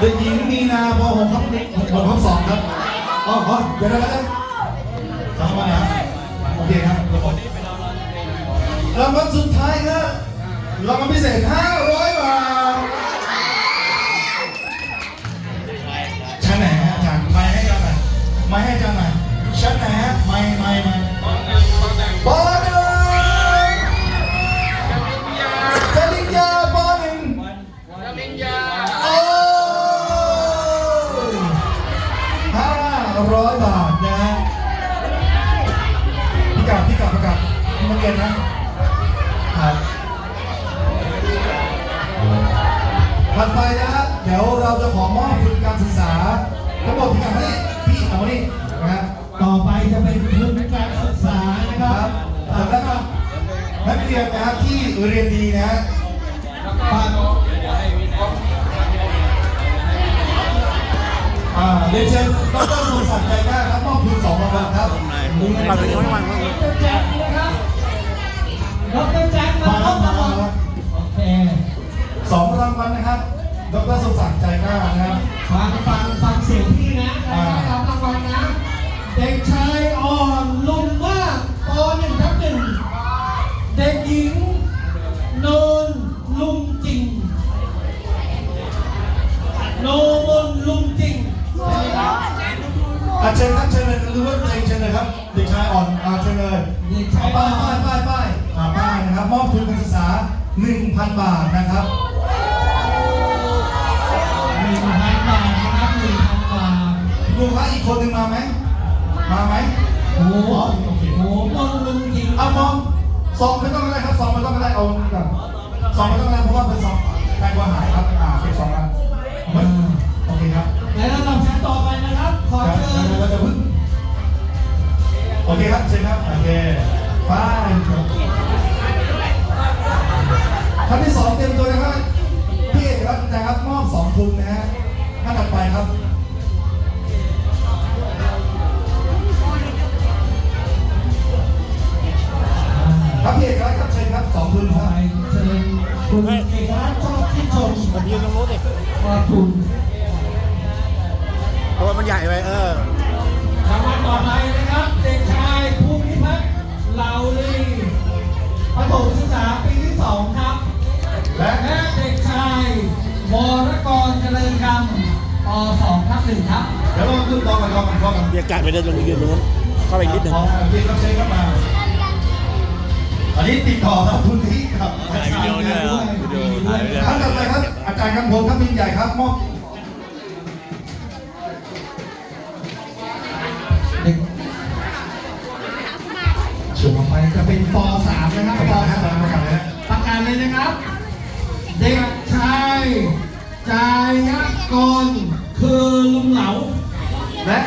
เด็กหญิงมีนาป .6 ครับป .6 สองครับอ๋ออ๋อเดี๋ยวนะสองวันนะโอเคครับรางวัลสุดท้ายครับรางวัลพิเศษ 500 บาทชั้นไหนฮะอาจารย์ไม่ให้อาจารย์หน่อยไม่ให้อาจารย์หน่อยชั้นไหนฮะไม่ไม่ไม่ปหนึ่ ร้อยบาทนะฮะพี่กับพี่กับพี่กับพี่มาเรียนนะครับถัดไปนะฮะเดี๋ยวเราจะขอมอบทุนการศึกษาทั้งหมดพี่กับนี่พี่เอามานี่นะฮะต่อไปจะเป็นทุนการศึกษานะคครัรับบแล้วก็นักเรียนนะฮะที่เรียนดีนะฮะปั อ่าเรียนเชิญดรสมศักดิ์ใจกล้าครับมอบทุนสองรางวัลครับเราเป็นยังไงบ้างดรแจ็คนะครับดรแจ็คมามาพแล้วบมากับแล้วเราครับ โอเคสองรางวัลนะครับ ดรสมศักดิ์ใจกล้านะครับ ฟังฟังฟังเสียงพี่นะครอ่าจะรับรางวัลนะ เด็กชายอ่อนลุงมากปหนึ่งทับหนึ่งเด็กหญิง โน อาเชิญครับเชิญเลยหรือว่าเองเชิญเลยครับเด็กชายอ่อนอาเชิญเลยเด็กชายอ่ป้าอยป้ายนป้ายป้ายอ่าป้ายนะครับมอบทุนการศึกษา 1,000 บาทนะครับหนึ่งพันบาทนะครับหนึ่งพันบาทลูกค้าอีกคนหนึ่งมาไหมมาไหมโอ้โหโอเคโอ้โหมนลุงจริงเอามองสองไม่ต้องก็ได้ครับสองไม่ต้องก็ได้เอาแบบสองไม่ต้องก็ได้เพราะว่าเป็นสองแพงกว่าหายครับอ่าเป็นสองละมันโอเคครับและลำดับชั้นต่อไปนะครับ ขอเชิญเดี๋ยวเดี๋ยวเพิ่งโอเคครับเชิญครับ โอเคป้ายท่านที่สองเตรียมตัวนะครับพี่เอกรัตน์นะครับมอบสองทุนนะฮะ ไปอีกนิดหนึ่งขอพี่ครับเชิญครับมาอันนี้ติดต่อครับทุนที่ครับถ่ายวิดีโอด้วยเหรอวิดีโอถ่ายวิดีโอท่านต่อไปครับอาจารย์กำพลครับพิมพ์ใหญ่ครับมอบเด็กส่วนต่อไปจะเป็นปสามนะครับประปกาศนะสามประกาศนะประกาศเลยนะครับ เด็กชายจายกรคือลุงเหลาและ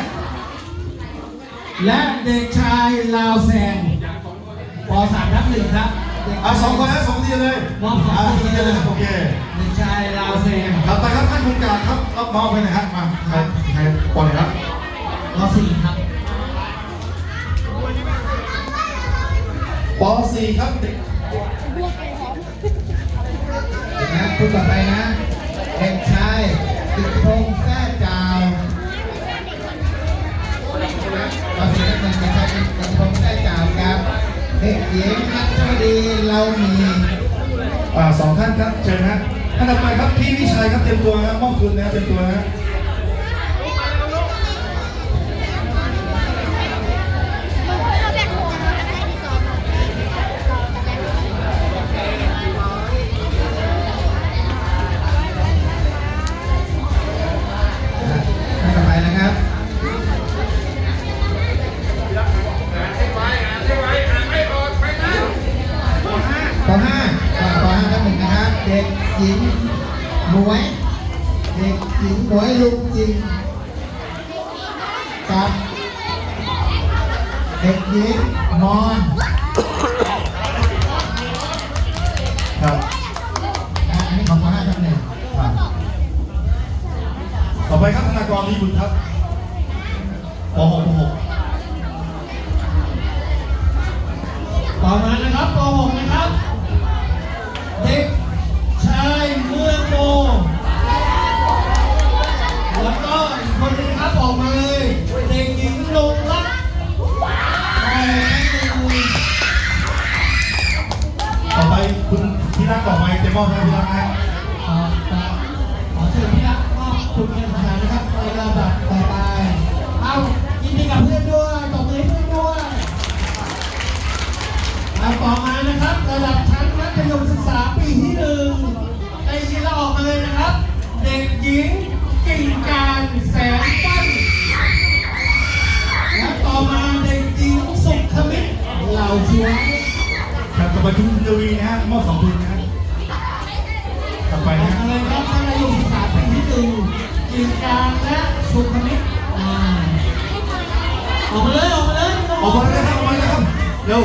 และเด็กชายลาวแซงปสามทับหนึ่งครับด็กชายเอาสองคนนะสองทีเลยมอบสองอ่าทีทีเลเลยยโอเคเด็กชายลาวแซงถัดไปครับท่านผู้การครับรับมอบไปหนะฮะมาใครใครปล่อยครับปสี่ครับป .4 ครับเด็กนะคุณต่อไปนะ เด็กชายติพงษ์แท้จา ด็กหญิงนัทวดีเรามีอ่าสองท่านครับเชิญนะท่านต่อไปครับพี่วิชัยครับเตรียมตัวครับมอบทุนนะเตรียมตัวนะ วยลุงจริงกับเด็กหญิงมอนครับอันนี้ของปห้าทับหนึ่งอ่าต่อไปครับธนากรมีบุญครับป .6 ป .6 ต่อมา นักต่อไปจะมอบให้พี่รักนะขอขอเชิญพี่รักมอบทุนการศึกษานะครับในลำดับต่อไป เอายินดีกับเพื่อนด้วยตบมือให้เพื่อนด้วยเอาต่อมานะครับระดับชั้นมัธยมศึกษาปีที่หนึ่งได้ยินแล้วออกมาเลยนะครับ เด็กหญิงกิ่งการแสนปั้นและต่อมาเด็กหญิงสุขมิตรเหล่าเชื้อครับต่อไปคุณทวีนะฮะมอบสองทุนนะ เร็ว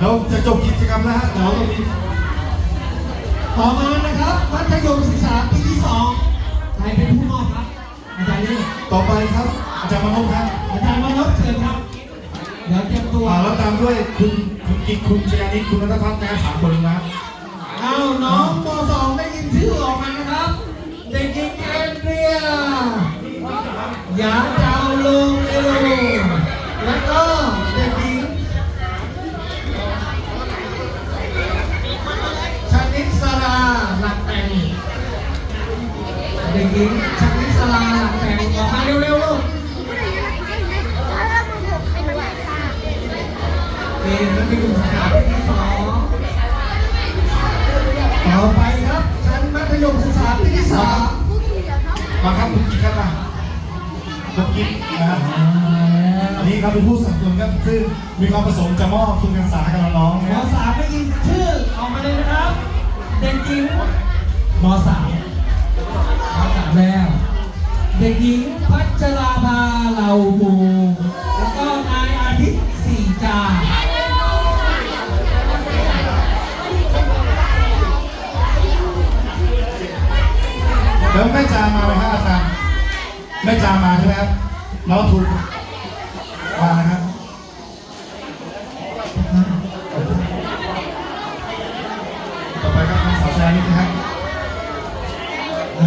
เราจะจบกิจกรรมแล้วฮะเราต้องมีต่อมานะครับมัธยมศึกษาปีที่สองใครเป็นผู้มอบครับอาจารย์นี่ต่อไปครับอาจารย์มโนครับอาจารย์มานพเชิญครับเดี๋ยวเตรียมตัวอ่าแล้วตามด้วยคุณคุณกิจคุณชยานิตคุณนัทพัฒน์นะฮะสามคนนะเอาน้องมสองได้ยินชื่อออกมานะครับเด็กหญิงแอนเดรียหยาเจ้าลงเอโล มีความประสงค์จะมอบทุนการศึกษาให้กับน้องๆมนะฮะสามได้ยินชื่อออกมาเลยนะครับ เด็กหญิงมสามมสามแล้ว เด็กหญิงพัชราภาเหล่าหมูแล้วก็นายอาทิตย์สี่จาแล้วแม่จามาไหมครับอาจารย์แม่จามาใช่ไหมครับน้องทุน โ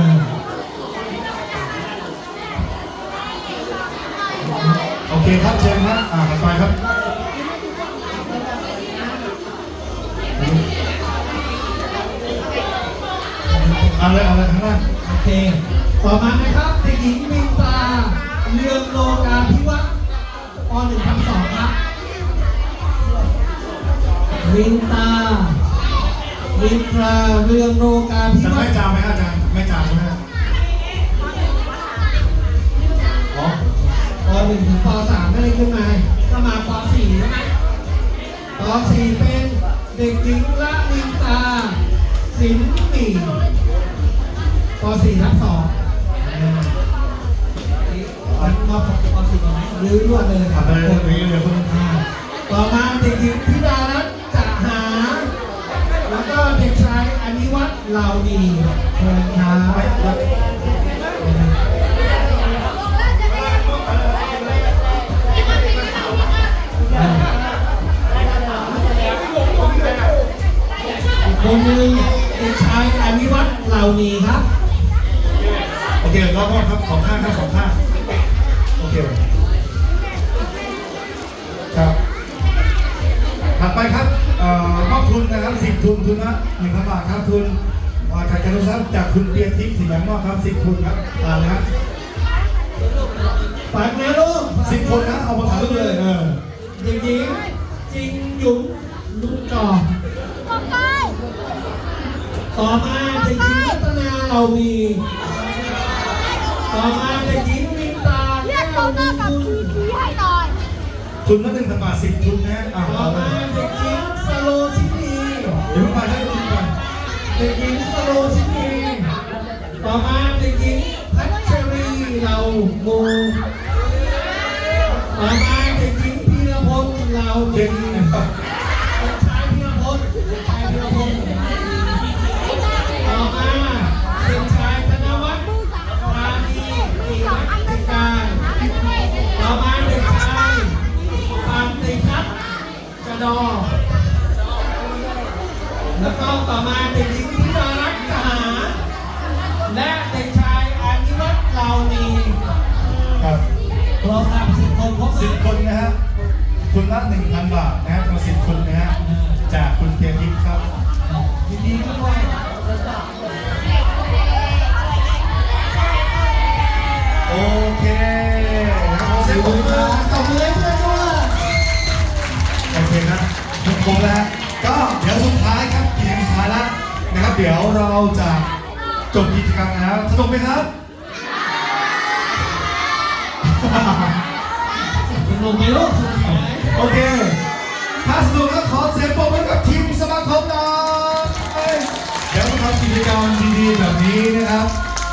อเคครับเชิญครับอ่าต่อไปครับเอาเลยเอาเลยข้างล่างโอเค ต่อมานะครับเด็กหญิงมินตาเรืองโลกาพิวัตรปหนึ่งทับสองครับวินตาวินตราเรืองโลกาพิจะวัไม่ตรจามไหมครับ หนึ่งถึงปสามไม่ได้ขึ้นมาก็มาปสี่ใช่ไหมปสี่เป็นเด็กหญิงละวินตา สินปีปสี่ทับสองมันมาปสี่ก่อนไหมหรือรวดเลยทำเลยเดี๋ยวเดี๋ยวคุณอ่าต่อมาเด็กหญิงธิดารัตน์จะหา แล้วก็เด็กชายอนิวัฒน์เหล่าดีเชิญครับ คนหนึงเด็กชายอนิวัฒน์เหล่าดีครับ โอเครอบๆครับสองข้างครับสองข้างโอเคครับถัดไปครับเอ่อมอบทุนนะครับสิบทุนทุนละหนึ่งพันบาทครับทุนเอ่อขัดการทรัพย์จากคุณเปียทิพย์สีแดงนอกครับสิบทุนครับอ่านะฮะฝากนะลูกสิบคนนะเอามาถ่ายรูปเลยเออเด็กหญิงจริงหยุนลุงก่อ ต่อมาเด็กหญิงรัตนาเรามี ต่อมาเด็กหญิงมินตาเรียแก้กวตัวหมีกับคุณทีทีให้หน่อย ทุนละหนึ่งพันบาทสิบทุนนะฮะอ่าต่อเอาเลมายเด็กหญิงสโลชินีเดี๋ยวไปให้คุณก่อนเด็กหญิงสโลชินีต่อมาเด็กหญิงพัชรีเราโมต่อมาเด็กหญิงพีรพลเราเด็ดีกเด็กช ครแล้ว ก็เดี๋ยวสุดท้ายครับกีจกมสุดท้ายแล้วนะครับ เดี๋ยวเราจะจบกิจกรรมแล้วสนุกไหมครับสนุกไหมลูกโอเค ถ้าสนุกก็ขอเสียงปรบมือกับทีมสมาคมหน่อยเดี๋ยวทำกิจกรรมดีๆแบบนี้นะครับ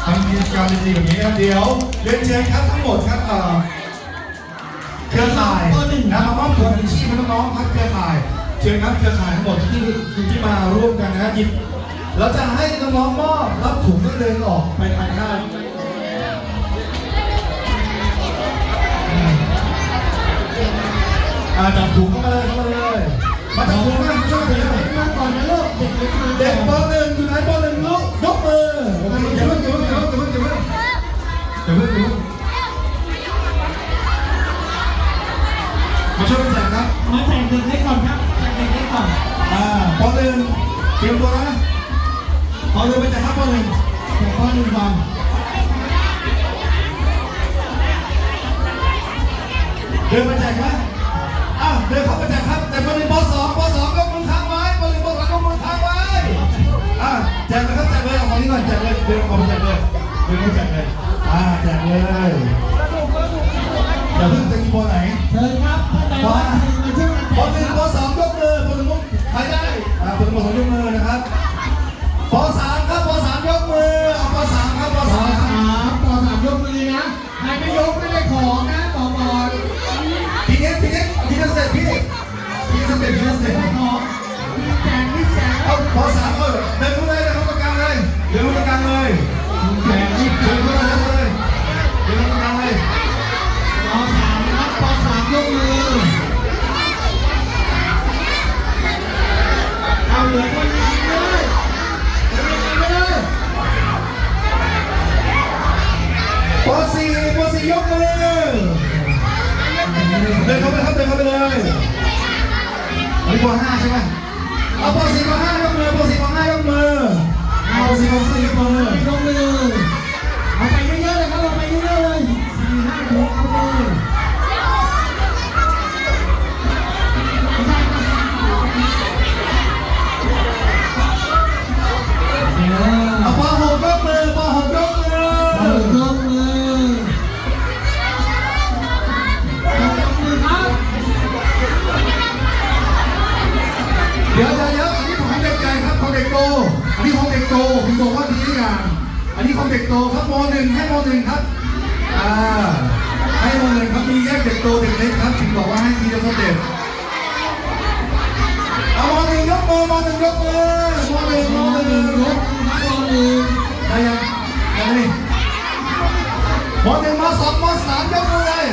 ทำกิจกรรมดีๆแบบนี้นะครับเดี๋ยวเรียนเชิญครับทั้งหมดครับเครือข่ายนะมาว่าผมชีพน้องๆพักเครือข่าย เชิญครับเครือข่ายทั้งหมดที่ที่มาร่วมกันนะครับหยิบเราจะให้น้องๆมอบรับถุงก็เดินออกไปทางด้านอาจับถุงเข้ามาเลยเข้ามาเลย มาจับถุงมาช่วยกันเลย มาก่อนนะลูกเด็กเล็กมาเด็กปหนึ่ง อนอ่าปหนึ่งเตรียมตัวนะปหนึ่งไปแจกครับปหนึ่งแจกข้อหนึ่งก่อนเดินมาแจกไหมอ้าวเดินเข้ามาแจกครับ แต่ปหนึ่งปสองปสองยกมือค้างไว้ปหนึ่งปสองยกมือค้างไว้อ่าแจกเลยครับแจกเลยเอาของนี้ก่อนแจกเลยเดินออกมาแจกเลยเดินมาแจกเลยอ่าแจกเลยอย่าเพิ่งจะกินบอลไหนเชิญครับท่านใดว่ามาช่วยกันปแจหนึ่กงคปรับสองยกมือปหนึ่ง ใครได้อ่าปหนึ่งปสองยกมือนะครับปสามครับปสามยกมือเอาปสามครับปปสามสามปสามยกมือนะใครไม่ยกไม่ได้ของนะบอกก่อนทีนี้ทีนี้ทีนี้สเต็ปพี่ทีนี้สเต็ปทีนี้สไม่เต็ปได้ของรีบแจกรีบแจกเอาปสามเออเดินเข้า ป .5 ใช่ไหมเอาป .4 นึ่งครับอ่าให้มหนึ่งครับมีแยกเด็กโตเด็กเล็กครับถึงบอกว่าให้ทีละสเต็ปเอามาหนึ่งยกมือมหนึ่งยกมือมาหนึ่งมาหนึ่งยกมือครับมหนึ่งได้ยังได้ไม่มหนึ่งมาสองมาสามยกมือเลย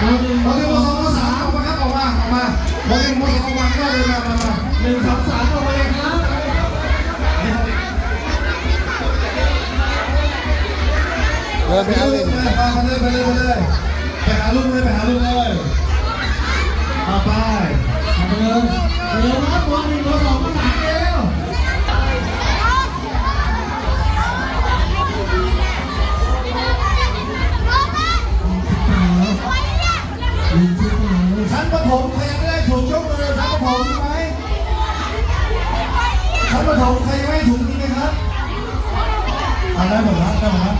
หนึ่งมหนึ่งมสองมสามออกมาครับออกมาออกมามหนึ่งมสองออกมาก็เลยมามามาหนึ่งสองสามออกมาเลยครับเริ่มไปเลยไปเลยไปเลยไปเลยไปหาลูกเลยไปหาลูกเลยมาไปไปเลยเร็วครับมหนึ่งมสองมสาม อ่าได้หมดแล้วได้หมดแล้ว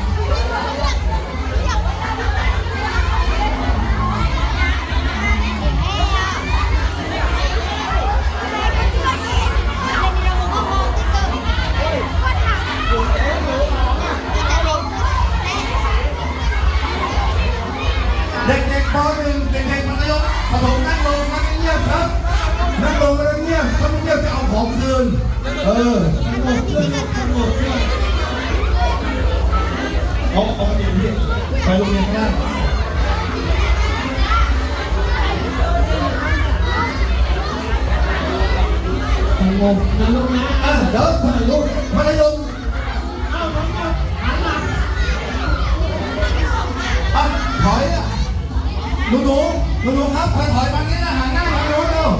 เด็กๆปหนึ่งเด็กๆมัธยมประถมนั่งลงนั่งเงียบครับนั่งลงแล้วเงียบถ้าไม่เงียบจะเอาของคืนเออสงบด้วยลูกสงบด้วยเอา เอาไปเรียนที่ไปโรงเรียนก็ได้สงนะลูกนะอะเดี๋ยวถ่ายรูปมัธยมเอาน้องก็หันหลังอะถอยอะหนูหนูหนูหนูครับถอยถอยมานี้นะหันหน้ามาโน้นเร็ว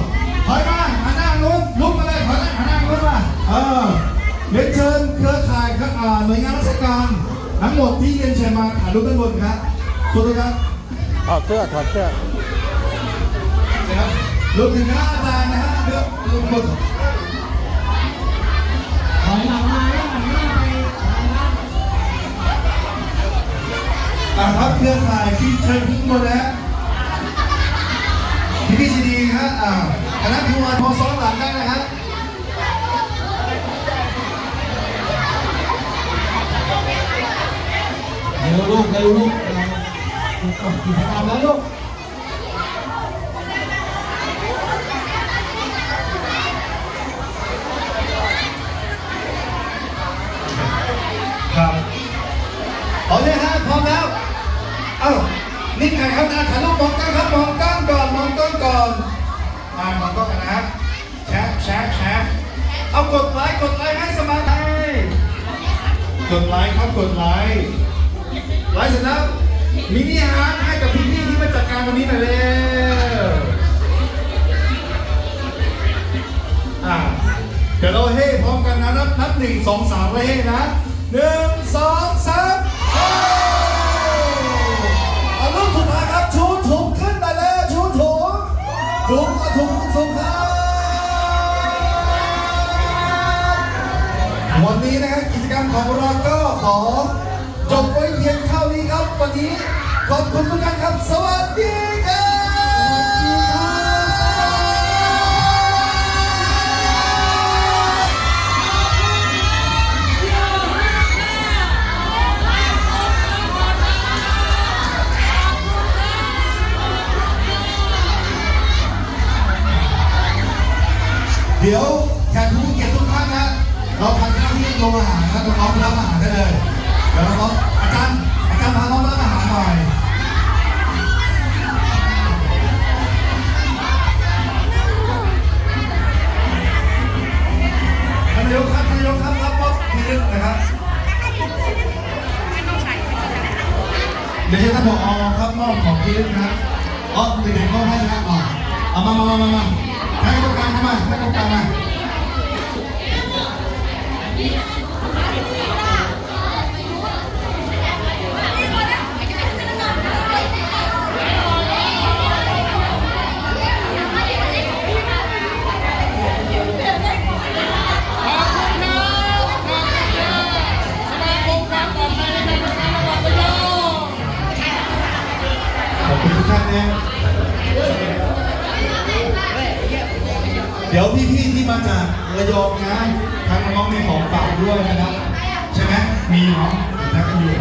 ถอยมาหันหน้าโน้นลุกมาเลยถอยหน้าหันหน้าโน้นมาเออเรียนเชิญเครือข่ายครับอ่าหน่วยงานราชการ ทั้งหมดที่เรียนเชิญมาถ่ายรูปด้านบนครับทุกท่านถอดเสื้อถอดเสื้อนะครับรวมถึงคณะอาจารย์นะฮะเลือกรวมหมดถอยหลังมาแล้วหันหน้าไปทางด้านอ่าครับเครือข่ายที่เชิญทุกคนนะฮะ ลูกเร็วลูกกิจกรรมแล้วลูกครับเอาเลยฮะพร้อมแล้ว เอ้านี่ใครครับนะถ่ายรูปมองกล้องครับมองกล้องก่อนมองกล้องก่อนอ่ามองกล้องกันนะฮะแชร์แชร์แชร์เอากดไลค์กดไลค์ให้สมาธิกดไลค์ครับกดไลค์ ไลค์เสร็จแล้วมินิฮาร์ทให้กับพี่ๆที่มาจัดการวันนี้หน่อยเร็วอ่าเดี๋ยวเราเฮ้พร้อมกันนะนับนับหนึ่งสองสามไว้เฮ้นะหนึ่งสองสามเฮ้เอาลูกสุดท้ายครับชูถุงขึ้นไปเลยชูถุงถุงเอาถุงถุงครับวันนี้นะครับกิจกรรมของเราก็ขอ วันนี้ขอบคุณทุกท่านครับ สวัสดีครับเดี๋ยวแขกผู้เกียรติทุกท่านนะเราทานข้าวที่โรงอาหารนะน้องๆไปรับอาหารได้เลย เดี๋ยวน้องๆอาจารย์อาจารย์พาน้องมารับอาหารหน่อยท่านนายกครับท่านนายกครับรับมอบทีนึงนะครับเดี๋ยวจะท่านผอครับมอบของทีนึงนะครับอ๋อเด็กๆมอให้นะครับอ๋อเอามามามามามาให้กรรมการเข้ามาให้กรรมการมา เดี๋ยวพี่ๆที่มาจากระยองนะทางน้องมีของฝากด้วยนะครับ ใช่ไหมมีเนาะนักอยู่